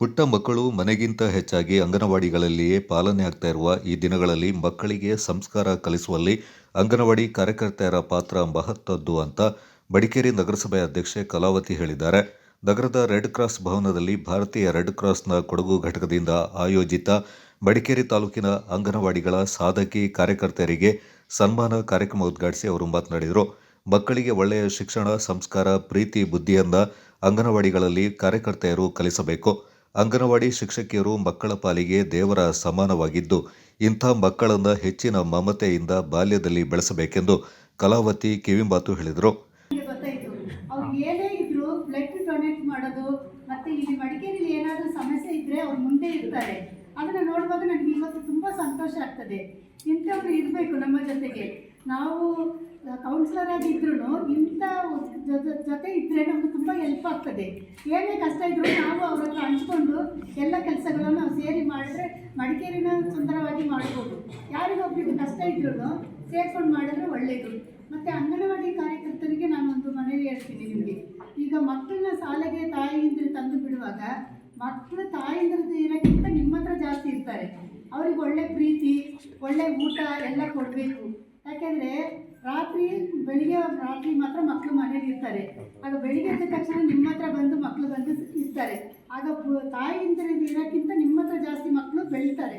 ಪುಟ್ಟ ಮಕ್ಕಳು ಮನೆಗಿಂತ ಹೆಚ್ಚಾಗಿ ಅಂಗನವಾಡಿಗಳಲ್ಲಿಯೇ ಪಾಲನೆ ಆಗ್ತಾ ಇರುವ ಈ ದಿನಗಳಲ್ಲಿ ಮಕ್ಕಳಿಗೆ ಸಂಸ್ಕಾರ ಕಲಿಸುವಲ್ಲಿ ಅಂಗನವಾಡಿ ಕಾರ್ಯಕರ್ತೆಯರ ಪಾತ್ರ ಮಹತ್ವದ್ದು ಅಂತ ಮಡಿಕೇರಿ ನಗರಸಭೆ ಅಧ್ಯಕ್ಷೆ ಕಲಾವತಿ ಹೇಳಿದ್ದಾರೆ. ನಗರದ ರೆಡ್ ಕ್ರಾಸ್ ಭವನದಲ್ಲಿ ಭಾರತೀಯ ರೆಡ್ ಕ್ರಾಸ್ನ ಕೊಡಗು ಘಟಕದಿಂದ ಆಯೋಜಿತ ಮಡಿಕೇರಿ ತಾಲೂಕಿನ ಅಂಗನವಾಡಿಗಳ ಸಾಧಕಿ ಕಾರ್ಯಕರ್ತೆಯರಿಗೆ ಸನ್ಮಾನ ಕಾರ್ಯಕ್ರಮ ಉದ್ಘಾಟಿಸಿ ಅವರು ಮಾತನಾಡಿದರು. ಮಕ್ಕಳಿಗೆ ಒಳ್ಳೆಯ ಶಿಕ್ಷಣ, ಸಂಸ್ಕಾರ, ಪ್ರೀತಿ, ಬುದ್ಧಿಯನ್ನ ಅಂಗನವಾಡಿಗಳಲ್ಲಿ ಕಾರ್ಯಕರ್ತೆಯರು ಕಲಿಸಬೇಕು. ಅಂಗನವಾಡಿ ಶಿಕ್ಷಕಿಯರು ಮಕ್ಕಳ ಪಾಲಿಗೆ ದೇವರ ಸಮಾನವಾಗಿದ್ದು, ಇಂಥ ಮಕ್ಕಳನ್ನು ಹೆಚ್ಚಿನ ಮಮತೆಯಿಂದ ಬಾಲ್ಯದಲ್ಲಿ ಬೆಳೆಸಬೇಕೆಂದು ಕಲಾವತಿ ಕಿವಿಮಾತು ಹೇಳಿದರು. ಮತ್ತೆ ಇಲ್ಲಿ ಮಡಿಕೇರಿಲಿ ಏನಾದರೂ ಸಮಸ್ಯೆ ಇದ್ರೆ ಅವ್ರು ಮುಂದೆ ಇರ್ತಾರೆ. ಅದನ್ನ ನೋಡುವಾಗ ನನಗೆ ಇವತ್ತು ತುಂಬಾ ಸಂತೋಷ ಆಗ್ತದೆ. ಇಂಥವ್ರು ಇರಬೇಕು ನಮ್ಮ ಜೊತೆಗೆ. ನಾವು ಕೌನ್ಸಿಲರ್ ಆಗಿದ್ರು ಇಂಥ ಜೊತೆ- ಇದ್ದರೆ ನಮ್ಗೆ ತುಂಬ ಹೆಲ್ಪ್ ಆಗ್ತದೆ. ಏನೇ ಕಷ್ಟ ಇದ್ರು ನಾವು ಅವ್ರ ಹತ್ರ ಹಂಚ್ಕೊಂಡು ಎಲ್ಲ ಕೆಲಸಗಳನ್ನು ಸೇರಿ ಮಾಡಿದ್ರೆ ಮಡಿಕೇರಿನ ಸುಂದರವಾಗಿ ಮಾಡ್ಬೋದು. ಯಾರಿಗೊಬ್ಬರಿಗೆ ಕಷ್ಟ ಇದ್ರು ಸೇರ್ಕೊಂಡು ಮಾಡಿದ್ರೆ ಒಳ್ಳೆಯದು ಮತ್ತು ಅಂಗನವಾಡಿ ಕಾರ್ಯಕರ್ತರಿಗೆ ನಾನು ಒಂದು ಮನವಿ ಹೇಳ್ತೀನಿ ನಿಮಗೆ. ಈಗ ಮಕ್ಕಳನ್ನ ಶಾಲೆಗೆ ತಾಯಿಯಿಂದ ತಂದು ಬಿಡುವಾಗ ಮಕ್ಕಳು ತಾಯಿಂದ್ರದ್ದು ಇರೋಕ್ಕಿಂತ ನಿಮ್ಮ ಹತ್ರ ಜಾಸ್ತಿ ಇರ್ತಾರೆ. ಅವ್ರಿಗೆ ಒಳ್ಳೆ ಪ್ರೀತಿ, ಒಳ್ಳೆ ಊಟ ಎಲ್ಲ ಕೊಡಬೇಕು. ಯಾಕೆಂದರೆ ರಾತ್ರಿ, ಬೆಳಿಗ್ಗೆ ರಾತ್ರಿ ಮಾತ್ರ ಮಕ್ಕಳು ಮನೇಲಿ ಇರ್ತಾರೆ. ಆಗ ಬೆಳಿಗ್ಗೆ ಎದ್ದ ತಕ್ಷಣ ನಿಮ್ಮ ಹತ್ರ ಬಂದು ಮಕ್ಕಳು ಬಂದು ಇರ್ತಾರೆ. ಆಗ ತಾಯಿ ಇರೋಕ್ಕಿಂತ ನಿಮ್ಮ ಹತ್ರ ಜಾಸ್ತಿ ಮಕ್ಕಳು ಬೆಳೀತಾರೆ.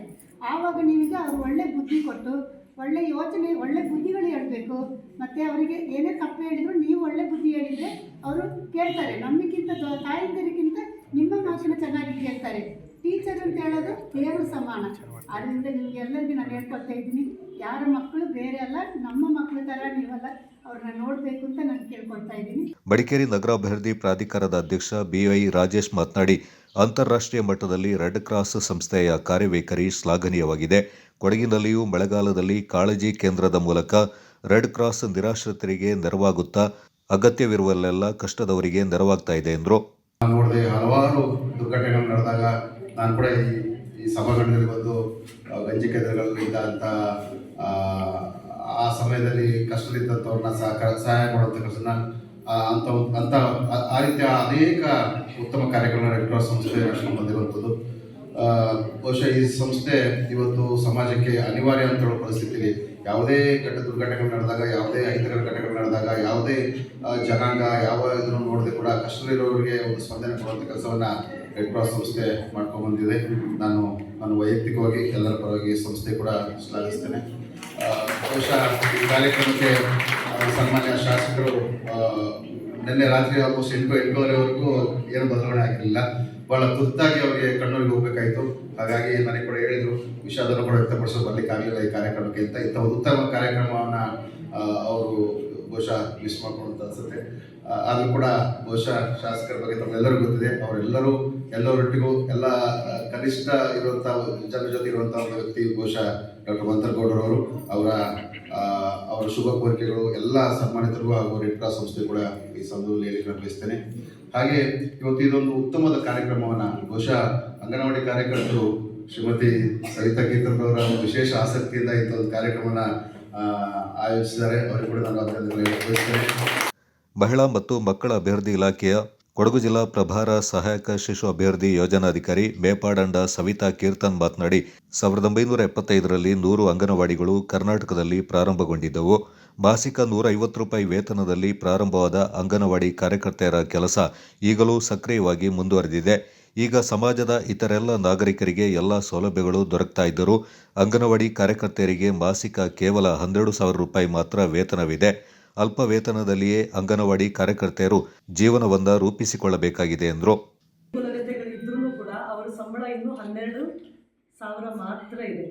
ಆವಾಗ ನಿಮಗೆ ಅವ್ರು ಒಳ್ಳೆ ಬುದ್ಧಿ ಕೊಟ್ಟು, ಒಳ್ಳೆ ಯೋಚನೆ, ಒಳ್ಳೆ ಬುದ್ಧಿಗಳು ಹೇಳಬೇಕು. ಮತ್ತು ಅವರಿಗೆ ಏನೇ ತಪ್ಪು ಹೇಳಿದ್ರು ನೀವು ಒಳ್ಳೆ ಬುದ್ಧಿ ಹೇಳಿದರೆ ಅವರು ಕೇಳ್ತಾರೆ. ನಮಗಿಂತ ತಾಯಿ ತಾಯಿಂದರಿಗಿಂತ ನಿಮ್ಮ ಭಾಷಣ ಚೆನ್ನಾಗಿ ಕೇಳ್ತಾರೆ. ಟೀಚರ್ ಅಂತ ಹೇಳೋದು ದೇವರು ಸಮಾನ. ಆದ್ದರಿಂದ ನಿಮಗೆ ಎಲ್ಲರಿಗೂ ನಾನು ಹೇಳ್ಕೊಳ್ತಾ ಇದ್ದೀನಿ. ಯಾರ ಮಕ್ಕಳು ಬೇರೆ ಅಲ್ಲ ನಮ್ಮ ಮಕ್ಕಳ ಥರ ನೀವಲ್ಲ ಅವ್ರನ್ನ ನೋಡಬೇಕು ಅಂತ ನಾನು ಕೇಳ್ಕೊಳ್ತಾ ಇದ್ದೀನಿ. ಮಡಿಕೇರಿ ನಗರಾಭಿವೃದ್ಧಿ ಪ್ರಾಧಿಕಾರದ ಅಧ್ಯಕ್ಷ ಬಿವೈ ರಾಜೇಶ್ ಮಾತನಾಡಿ ಅಂತಾರಾಷ್ಟ್ರೀಯ ಮಟ್ಟದಲ್ಲಿ ರೆಡ್ ಕ್ರಾಸ್ ಸಂಸ್ಥೆಯ ಕಾರ್ಯವೈಖರಿ ಶ್ಲಾಘನೀಯವಾಗಿದೆ. ಕೊಡಗಿನಲ್ಲಿಯೂ ಮಳೆಗಾಲದಲ್ಲಿ ಕಾಳಜಿ ಕೇಂದ್ರದ ಮೂಲಕ ರೆಡ್ ಕ್ರಾಸ್ ನಿರಾಶ್ರಿತರಿಗೆ ನೆರವಾಗುತ್ತಾ ಅಗತ್ಯವಿರುವಲ್ಲೆಲ್ಲ ಕಷ್ಟದವರಿಗೆ ನೆರವಾಗ್ತಾ ಇದೆ ಎಂದರು. ನೋಡಿದೆ ಹಲವಾರು ದುರ್ಘಟನೆಗಳು ನಡೆದಾಗ ನಾನು ಕೂಡ ಈ ಸಭಾಂಗಣದಲ್ಲಿ ಬಂದು ಗಂಜಿ ಕೇಂದ್ರಗಳಲ್ಲಿ ಅಂತ ಆ, ಸಮಯದಲ್ಲಿ ಕಷ್ಟದಿದ್ದಂಥವ್ರನ್ನ ಸಹಕಾರ ಸಹಾಯ ಮಾಡುವಂಥ ಕೆಲಸ ಅಂತ ಅಂತ ಆ- ರೀತಿಯ ಅನೇಕ ಉತ್ತಮ ಕಾರ್ಯಗಳನ್ನ ರೆಡ್ ಕ್ರಾಸ್ ಸಂಸ್ಥೆ ನಡೆಸ್ಕೊಂಡು ಬಂದಿರುವಂಥದ್ದು ಬಹುಶಃ ಈ ಸಂಸ್ಥೆ ಇವತ್ತು ಸಮಾಜಕ್ಕೆ ಅನಿವಾರ್ಯ ಅಂತ ಹೇಳೋ ಪರಿಸ್ಥಿತಿಲಿ ಯಾವುದೇ ಘಟ ದುರ್ಘಟನೆಗಳು ನಡೆದಾಗ ಯಾವುದೇ ಅಹಿತಕರ ಘಟನೆಗಳು ನಡೆದಾಗ ಯಾವುದೇ ಜನಾಂಗ ಯಾವ ಇದನ್ನು ನೋಡದೆ ಕೂಡ ಕಷ್ಟದಲ್ಲಿರೋರಿಗೆ ಒಂದು ಸ್ಪಂದನೆ ಕೊಡುವಂಥ ಕೆಲಸವನ್ನು ರೆಡ್ ಕ್ರಾಸ್ ಸಂಸ್ಥೆ ಮಾಡ್ಕೊಂಡು ಬಂದಿದೆ. ನಾನು ನಾನು ವೈಯಕ್ತಿಕವಾಗಿ ಎಲ್ಲರ ಪರವಾಗಿ ಸಂಸ್ಥೆ ಕೂಡ ಶ್ಲಾಘಿಸ್ತೇನೆ. ಬಹುಶಃ ಈ ಕಾರ್ಯಕ್ರಮಕ್ಕೆ ಸನ್ಮಾನ್ಯ ಶಾಸಕರು ನಿನ್ನೆ ರಾತ್ರಿ ಆಲ್ಮೋಸ್ಟ್ ಎಂಟು, ಎಂಟೂವರೆವರೆಗೂ ಏನು ಬದಲಾವಣೆ ಆಗಿರಲಿಲ್ಲ. ಬಹಳ ತುರ್ತಾಗಿ ಅವರಿಗೆ ಕಣ್ಣೂರಿಗೆ ಹೋಗ್ಬೇಕಾಯ್ತು. ಹಾಗಾಗಿ ನನಗೆ ಕೂಡ ಹೇಳಿದರು. ವಿಷಾದನ್ನು ಕೂಡ ವ್ಯಕ್ತಪಡಿಸೋ ಆಗಲಿಲ್ಲ ಈ ಕಾರ್ಯಕ್ರಮಕ್ಕೆ ಅಂತ. ಇಂಥ ಉತ್ತಮ ಕಾರ್ಯಕ್ರಮವನ್ನು ಅವರು ಬಹುಶಃ ಮಿಸ್ ಮಾಡ್ಕೊಂಡು ಅನ್ಸುತ್ತೆ. ಆದ್ರೂ ಕೂಡ ಬಹುಶಃ ಶಾಸಕರ ಬಗ್ಗೆ ತಮ್ಮೆಲ್ಲರಿಗೂ ಗೊತ್ತಿದೆ. ಅವರೆಲ್ಲರೂ ಎಲ್ಲರೊಟ್ಟಿಗೂ ಎಲ್ಲ ಕನಿಷ್ಠ ಇರುವಂತಹ ಜನರ ಜೊತೆ ಇರುವಂತಹ ಒಂದು ವ್ಯಕ್ತಿ, ಬಹುಶಃ ಡಾಕ್ಟರ್ ಮಂತರ್ಗೌಡರವರು, ಅವರ ಅವರ ಶುಭ ಕೋರಿಕೆಗಳು, ಎಲ್ಲ ಸನ್ಮಾನಿತರಿಗೂ ಹಾಗೂ ರೆಡ್ ಕ್ರಾಸ್ ಸಂಸ್ಥೆ ಕೂಡ ಈ ಸಂದರ್ಭದಲ್ಲಿ ಹೇಳಿಕೆ ಬಯಸ್ತೇನೆ ಹಾಗೆ ಇವತ್ತು ಇದೊಂದು ಉತ್ತಮವಾದ ಕಾರ್ಯಕ್ರಮವನ್ನು, ಬಹುಶಃ ಅಂಗನವಾಡಿ ಕಾರ್ಯಕರ್ತರು ಶ್ರೀಮತಿ ಸವಿತಾ ಒಂದು ವಿಶೇಷ ಆಸಕ್ತಿಯಿಂದ ಇಂಥ ಒಂದು ಕಾರ್ಯಕ್ರಮನ ಆಯೋಜಿಸಿದ್ದಾರೆ. ಅವರಿಗೆ ಕೂಡ ನಾನು ಅಭಿನಂದನೆ ಬಯಸ್ತೇನೆ ಮಹಿಳಾ ಮತ್ತು ಮಕ್ಕಳ ಅಭಿವೃದ್ಧಿ ಇಲಾಖೆಯ ಕೊಡಗು ಜಿಲ್ಲಾ ಪ್ರಭಾರ ಸಹಾಯಕ ಶಿಶು ಅಭಿವೃದ್ಧಿ ಯೋಜನಾಧಿಕಾರಿ ಮೇಪಾಡಂಡ ಸವಿತಾ ಕೀರ್ತನ್ ಮಾತನಾಡಿ, ಸಾವಿರದ ಒಂಬೈನೂರ ಎಪ್ಪತ್ತೈದರಲ್ಲಿ ನೂರು ಅಂಗನವಾಡಿಗಳು ಕರ್ನಾಟಕದಲ್ಲಿ ಪ್ರಾರಂಭಗೊಂಡಿದ್ದವು. ಮಾಸಿಕ ನೂರ ಐವತ್ತು ರೂಪಾಯಿ ವೇತನದಲ್ಲಿ ಪ್ರಾರಂಭವಾದ ಅಂಗನವಾಡಿ ಕಾರ್ಯಕರ್ತೆಯರ ಕೆಲಸ ಈಗಲೂ ಸಕ್ರಿಯವಾಗಿ ಮುಂದುವರೆದಿದೆ. ಈಗ ಸಮಾಜದ ಇತರೆಲ್ಲ ನಾಗರಿಕರಿಗೆ ಎಲ್ಲ ಸೌಲಭ್ಯಗಳು ದೊರಕ್ತಾ ಇದ್ದರೂ, ಅಂಗನವಾಡಿ ಕಾರ್ಯಕರ್ತೆಯರಿಗೆ ಮಾಸಿಕ ಕೇವಲ ಹನ್ನೆರಡು ಸಾವಿರ ರೂಪಾಯಿ ಮಾತ್ರ ವೇತನವಿದೆ. ಅಲ್ಪ ವೇತನದಲ್ಲಿಯೇ ಅಂಗನವಾಡಿ ಕಾರ್ಯಕರ್ತೆಯರು ಜೀವನವನ್ನ ರೂಪಿಸಿಕೊಳ್ಳಬೇಕಾಗಿದೆ ಎಂದರು. ಮಾತ್ರ ಇದೆ.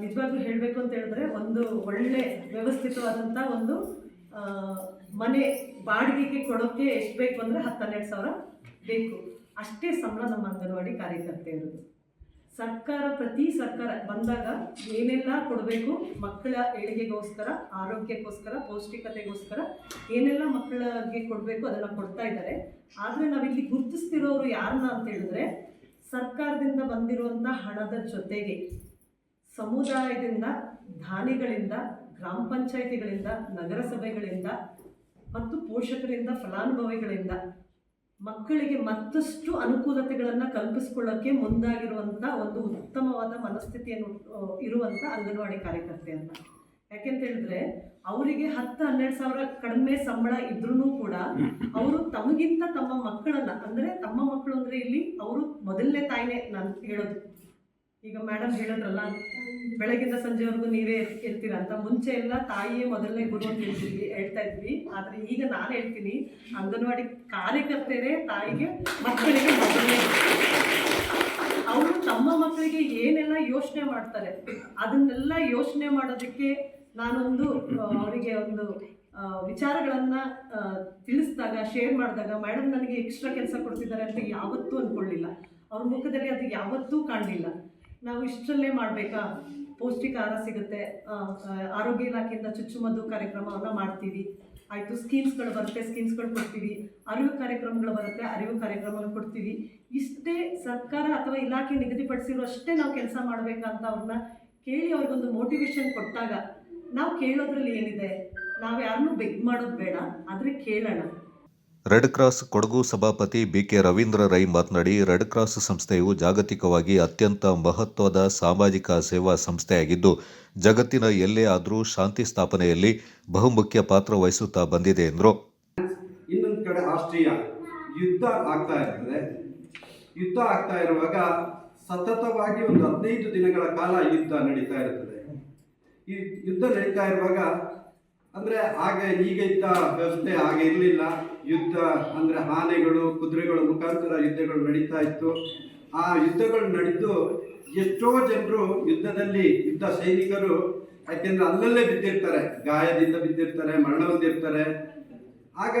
ನಿಜವಾಗ್ಲೂ ಹೇಳಬೇಕು ಅಂತ ಹೇಳಿದ್ರೆ ಒಂದು ಒಳ್ಳೆ ವ್ಯವಸ್ಥಿತವಾದಂಥ ಒಂದು ಮನೆ ಬಾಡಿಗೆಗೆ ಕೊಡೋಕ್ಕೆ ಎಷ್ಟು ಬೇಕು ಅಂದರೆ ಹತ್ತು ಹನ್ನೆರಡು ಸಾವಿರ ಬೇಕು. ಅಷ್ಟೇ ಸಂಬಳ ನಮ್ಮ ಅಂಗನವಾಡಿ ಕಾರ್ಯಕರ್ತೆಯರದು ಸರ್ಕಾರ, ಪ್ರತಿ ಸರ್ಕಾರ ಬಂದಾಗ ಏನೆಲ್ಲ ಕೊಡಬೇಕು ಮಕ್ಕಳ ಏಳಿಗೆಗೋಸ್ಕರ, ಆರೋಗ್ಯಕ್ಕೋಸ್ಕರ, ಪೌಷ್ಟಿಕತೆಗೋಸ್ಕರ ಏನೆಲ್ಲ ಮಕ್ಕಳಿಗೆ ಕೊಡಬೇಕು ಅದೆಲ್ಲ ಕೊಡ್ತಾ ಇದ್ದಾರೆ. ಆದರೆ ನಾವಿಲ್ಲಿ ಗುರುತಿಸ್ತಿರೋರು ಯಾರನ್ನ ಅಂತ ಹೇಳಿದ್ರೆ ಸರ್ಕಾರದಿಂದ ಬಂದಿರುವಂಥ ಹಣದ ಜೊತೆಗೆ ಸಮುದಾಯದಿಂದ ದಾನಿಗಳಿಂದ ಗ್ರಾಮ ಪಂಚಾಯಿತಿಗಳಿಂದ, ನಗರಸಭೆಗಳಿಂದ ಮತ್ತು ಪೋಷಕರಿಂದ, ಫಲಾನುಭವಿಗಳಿಂದ ಮಕ್ಕಳಿಗೆ ಮತ್ತಷ್ಟು ಅನುಕೂಲತೆಗಳನ್ನು ಕಲ್ಪಿಸ್ಕೊಳ್ಳೋಕ್ಕೆ ಮುಂದಾಗಿರುವಂಥ ಒಂದು ಉತ್ತಮವಾದ ಮನಸ್ಥಿತಿಯನ್ನು ಇರುವಂಥ ಅಂಗನವಾಡಿ ಕಾರ್ಯಕರ್ತೆಯನ್ನು. ಯಾಕೆಂತ ಹೇಳಿದ್ರೆ, ಅವರಿಗೆ ಹತ್ತು ಹನ್ನೆರಡು ಸಾವಿರ ಕಡಿಮೆ ಸಂಬಳ ಇದ್ರೂ ಕೂಡ ಅವರು ತಮಗಿಂತ ತಮ್ಮ ಮಕ್ಕಳನ್ನ, ಅಂದ್ರೆ ತಮ್ಮ ಮಕ್ಕಳು ಅಂದ್ರೆ ಇಲ್ಲಿ ಅವರು ಮೊದಲನೇ ತಾಯಿನೇ ನಾನು ಹೇಳೋದು. ಈಗ ಮೇಡಮ್ ಹೇಳಿದ್ರಲ್ಲ, ಬೆಳಗಿಂದ ಸಂಜೆವರೆಗೂ ನೀವೇ ಇರ್ತೀರ ಅಂತ. ಮುಂಚೆ ಎಲ್ಲ ತಾಯಿಯೇ ಮೊದಲನೇ ಗುರು ಅಂತ ಹೇಳ್ತಿದ್ವಿ ಹೇಳ್ತಾ ಇದ್ವಿ. ಆದರೆ ಈಗ ನಾನು ಹೇಳ್ತೀನಿ, ಅಂಗನವಾಡಿ ಕಾರ್ಯಕರ್ತೆಯರೇ ತಾಯಿಗೆ ಮಕ್ಕಳಿಗೆ ಮೊದಲನೇ ಅವರು ತಮ್ಮ ಮಕ್ಕಳಿಗೆ ಏನೆಲ್ಲ ಯೋಚನೆ ಮಾಡ್ತಾರೆ, ಅದನ್ನೆಲ್ಲ ಯೋಚನೆ ಮಾಡೋದಕ್ಕೆ ನಾನೊಂದು ಅವರಿಗೆ ಒಂದು ವಿಚಾರಗಳನ್ನ ತಿಳಿಸಿದಾಗ ಶೇರ್ ಮಾಡಿದಾಗ ಮೇಡಮ್ ನನಗೆ ಎಕ್ಸ್ಟ್ರಾ ಕೆಲಸ ಕೊಡ್ತಿದ್ದಾರೆ ಅಂತ ಯಾವತ್ತೂ ಅಂದ್ಕೊಳ್ಳಿಲ್ಲ ಅವ್ರ ಮುಖದಲ್ಲಿ ಅದು ಯಾವತ್ತೂ ಕಾಣಲಿಲ್ಲ. ನಾವು ಇಷ್ಟರಲ್ಲೇ ಮಾಡಬೇಕಾ? ಪೌಷ್ಟಿಕ ಆಹಾರ ಸಿಗುತ್ತೆ. ಆರೋಗ್ಯ ಇಲಾಖೆಯಿಂದ ಚುಚ್ಚುಮದ್ದು ಕಾರ್ಯಕ್ರಮವನ್ನು ಮಾಡ್ತೀವಿ. ಆಯಿತು, ಸ್ಕೀಮ್ಸ್ಗಳು ಬರುತ್ತೆ, ಸ್ಕೀಮ್ಸ್ಗಳು ಕೊಡ್ತೀವಿ. ಅರಿವು ಕಾರ್ಯಕ್ರಮಗಳು ಬರುತ್ತೆ, ಅರಿವು ಕಾರ್ಯಕ್ರಮಗಳು ಕೊಡ್ತೀವಿ. ಇಷ್ಟೇ ಸರ್ಕಾರ ಅಥವಾ ಇಲಾಖೆ ನಿಗದಿಪಡಿಸಿರೋ ಅಷ್ಟೇ ನಾವು ಕೆಲಸ ಮಾಡಬೇಕಂತ ಅವ್ರನ್ನ ಕೇಳಿ ಅವ್ರಿಗೊಂದು ಮೋಟಿವೇಶನ್ ಕೊಟ್ಟಾಗ, ನಾವು ಕೇಳೋದ್ರಲ್ಲಿ ಏನಿದೆ? ನಾವು ಯಾರನ್ನೂ ಬೆಗ್ ಮಾಡೋದು ಬೇಡ, ಆದರೆ ಕೇಳೋಣ. ರೆಡ್ ಕ್ರಾಸ್ ಕೊಡಗು ಸಭಾಪತಿ ಬಿಕೆ ರವೀಂದ್ರ ರೈ ಮಾತನಾಡಿ, ರೆಡ್ ಕ್ರಾಸ್ ಸಂಸ್ಥೆಯು ಜಾಗತಿಕವಾಗಿ ಅತ್ಯಂತ ಮಹತ್ವದ ಸಾಮಾಜಿಕ ಸೇವಾ ಸಂಸ್ಥೆಯಾಗಿದ್ದು, ಜಗತ್ತಿನ ಎಲ್ಲೇ ಆದರೂ ಶಾಂತಿ ಸ್ಥಾಪನೆಯಲ್ಲಿ ಬಹುಮುಖ್ಯ ಪಾತ್ರ ವಹಿಸುತ್ತಾ ಬಂದಿದೆ ಎಂದರು. ಇನ್ನೊಂದು ಕಡೆ ಆಸ್ಟ್ರಿಯಾ ಯುದ್ಧ ಆಗ್ತಾ ಇರ್ತದೆ ಯುದ್ಧ ಆಗ್ತಾ ಇರುವಾಗ ಸತತವಾಗಿ ಒಂದು ಹದಿನೈದು ದಿನಗಳ ಕಾಲ ಯುದ್ಧ ನಡೀತಾ ಇರ್ತದೆ. ಈ ಯುದ್ಧ ನಡೀತಾ ಇರುವಾಗ ಅಂದ್ರೆ ಆಗ ಈಗ ಇದ್ದ ವ್ಯವಸ್ಥೆ ಹಾಗೆ ಇರಲಿಲ್ಲ. ಯುದ್ಧ ಅಂದ್ರೆ ಆನೆಗಳು, ಕುದುರೆಗಳ, ಮುಖಾಂತರ ಯುದ್ಧಗಳು ನಡೀತಾ ಇತ್ತು. ಆ ಯುದ್ಧಗಳು ನಡೆದು ಎಷ್ಟೋ ಜನರು ಯುದ್ಧದಲ್ಲಿ ಯುದ್ಧ ಸೈನಿಕರು ಯಾಕೆಂದ್ರೆ ಅಲ್ಲಲ್ಲೇ ಬಿದ್ದಿರ್ತಾರೆ. ಗಾಯದಿಂದ ಬಿದ್ದಿರ್ತಾರೆ ಮರಣ ಹೊಂದಿರ್ತಾರೆ ಆಗ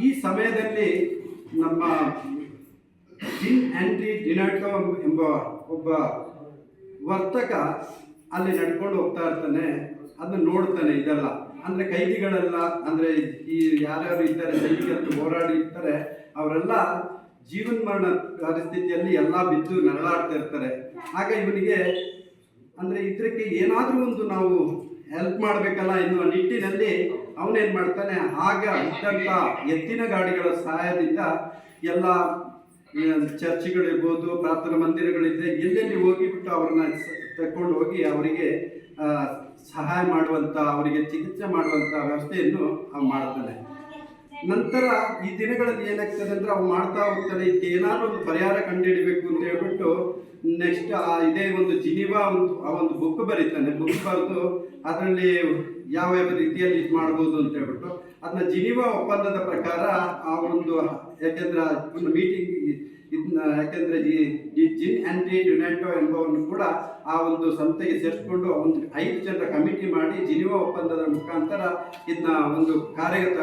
ಈ ಸಮಯದಲ್ಲಿ ನಮ್ಮ ಜಿನ್ ಆಂಟಿ ಡಿನಾಟೋ ಎಂಬ ಒಬ್ಬ ವರ್ತಕ ಅಲ್ಲಿ ನಡ್ಕೊಂಡು ಹೋಗ್ತಾ ಇರ್ತಾನೆ. ಅದನ್ನ ನೋಡ್ತಾನೆ ಇದೆಲ್ಲ. ಅಂದ್ರೆ ಕೈದಿಗಳೆಲ್ಲ, ಅಂದ್ರೆ ಈ ಯಾರ್ಯಾರು ಇದ್ದಾರೆ, ಸೈನಿಕರು ಹೋರಾಡಿ ಇರ್ತಾರೆ, ಅವರೆಲ್ಲ ಜೀವನ್ಮರಣ ಪರಿಸ್ಥಿತಿಯಲ್ಲಿ ಎಲ್ಲ ಬಿದ್ದು ನರಳಾಡ್ತಾ ಇರ್ತಾರೆ. ಆಗ ಇವನಿಗೆ, ಅಂದ್ರೆ ಇದಕ್ಕೆ ಏನಾದರೂ ಒಂದು ನಾವು ಹೆಲ್ಪ್ ಮಾಡಬೇಕಲ್ಲ ಎನ್ನುವ ನಿಟ್ಟಿನಲ್ಲಿ ಅವನೇನ್ ಮಾಡ್ತಾನೆ, ಆಗ ಇದ್ದಂಥ ಎತ್ತಿನ ಗಾಡಿಗಳ ಸಹಾಯದಿಂದ ಎಲ್ಲ ಚರ್ಚ್ಗಳಿರ್ಬೋದು, ಪ್ರಾರ್ಥನಾ ಮಂದಿರಗಳಿದ್ರೆ ಎಲ್ಲೆಲ್ಲಿ ಹೋಗಿಬಿಟ್ಟು ಅವ್ರನ್ನ ತಕೊಂಡು ಹೋಗಿ ಅವರಿಗೆ ಸಹಾಯ ಮಾಡುವಂತ, ಅವರಿಗೆ ಚಿಕಿತ್ಸೆ ಮಾಡುವಂತ ವ್ಯವಸ್ಥೆಯನ್ನು ಅವು ಮಾಡ್ತಾನೆ. ನಂತರ ಈ ದಿನಗಳಲ್ಲಿ ಏನಾಗ್ತದೆ ಅಂದ್ರೆ ಅವು ಮಾಡ್ತಾ ಹೋಗ್ತಾರೆ, ಇದಕ್ಕೆ ಏನಾದ್ರು ಒಂದು ಪರಿಹಾರ ಕಂಡುಹಿಡಬೇಕು ಅಂತ ಹೇಳ್ಬಿಟ್ಟು ನೆಕ್ಸ್ಟ್ ಆ ಇದೇ ಒಂದು ಜಿನಿವಾ ಒಂದು, ಆ ಒಂದು ಬುಕ್ ಬರೀತಾನೆ. ಬುಕ್ ಬರೆದು ಅದರಲ್ಲಿ ಯಾವ ಯಾವ ರೀತಿಯಲ್ಲಿ ಇದು ಮಾಡ್ಬೋದು ಅಂತ ಹೇಳ್ಬಿಟ್ಟು ಅದನ್ನ ಜಿನಿವಾ ಒಪ್ಪಂದದ ಪ್ರಕಾರ ಆ ಒಂದು, ಯಾಕೆಂದ್ರೆ ಒಂದು ಮೀಟಿಂಗ್ ಇದನ್ನ ಯಾಕೆಂದ್ರೆ ಜಿನ್ ಆಂಟಿ ಯುನೈಟೋ ಎಂಬವನ್ನು ಕೂಡ ಆ ಒಂದು ಸಂಸ್ಥೆಗೆ ಸೇರಿಸ್ಕೊಂಡು ಒಂದು ಐದು ಜನರ ಕಮಿಟಿ ಮಾಡಿ ಜಿನಿವಾ ಒಪ್ಪಂದದ ಮುಖಾಂತರ ಇದನ್ನ ಒಂದು ಕಾರ್ಯಗತ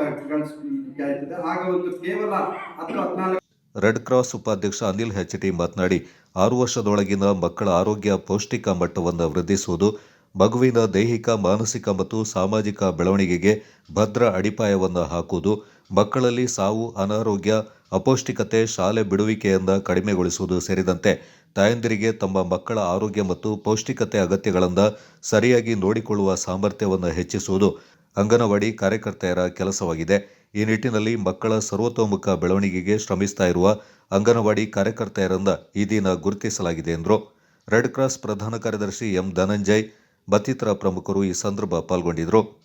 ಆಗ ಒಂದು ಕೇವಲ ಹತ್ತು ಹದಿನಾಲ್ಕು ರೆಡ್ ಕ್ರಾಸ್ ಉಪಾಧ್ಯಕ್ಷ ಅನಿಲ್ ಹೆಚ್ಟಿ ಮಾತನಾಡಿ, ಆರು ವರ್ಷದೊಳಗಿನ ಮಕ್ಕಳ ಆರೋಗ್ಯ ಪೌಷ್ಟಿಕ ಮಟ್ಟವನ್ನು ವೃದ್ಧಿಸುವುದು ಮಗುವಿನ ದೈಹಿಕ, ಮಾನಸಿಕ ಮತ್ತು ಸಾಮಾಜಿಕ ಬೆಳವಣಿಗೆಗೆ ಭದ್ರ ಅಡಿಪಾಯವನ್ನು ಹಾಕುವುದು, ಮಕ್ಕಳಲ್ಲಿ ಸಾವು, ಅನಾರೋಗ್ಯ, ಅಪೌಷ್ಟಿಕತೆ, ಶಾಲೆ ಬಿಡುವಿಕೆಯಿಂದ ಕಡಿಮೆಗೊಳಿಸುವುದು ಸೇರಿದಂತೆ ತಾಯಂದಿರಿಗೆ ತಮ್ಮ ಮಕ್ಕಳ ಆರೋಗ್ಯ ಮತ್ತು ಪೌಷ್ಟಿಕತೆ ಅಗತ್ಯಗಳನ್ನು ಸರಿಯಾಗಿ ನೋಡಿಕೊಳ್ಳುವ ಸಾಮರ್ಥ್ಯವನ್ನು ಹೆಚ್ಚಿಸುವುದು ಅಂಗನವಾಡಿ ಕಾರ್ಯಕರ್ತೆಯರ ಕೆಲಸವಾಗಿದೆ. ಈ ನಿಟ್ಟಿನಲ್ಲಿ ಮಕ್ಕಳ ಸರ್ವತೋಮುಖ ಬೆಳವಣಿಗೆಗೆ ಶ್ರಮಿಸ್ತಾ ಇರುವ ಅಂಗನವಾಡಿ ಕಾರ್ಯಕರ್ತೆಯರನ್ನು ಈ ದಿನ ಗುರುತಿಸಲಾಗಿದೆ ಎಂದರು. ರೆಡ್ ಕ್ರಾಸ್ ಪ್ರಧಾನ ಕಾರ್ಯದರ್ಶಿ ಎಂ ಧನಂಜಯ್ ಮತ್ತಿತರ ಪ್ರಮುಖರು ಈ ಸಂದರ್ಭ ಪಾಲ್ಗೊಂಡಿದ್ದರು.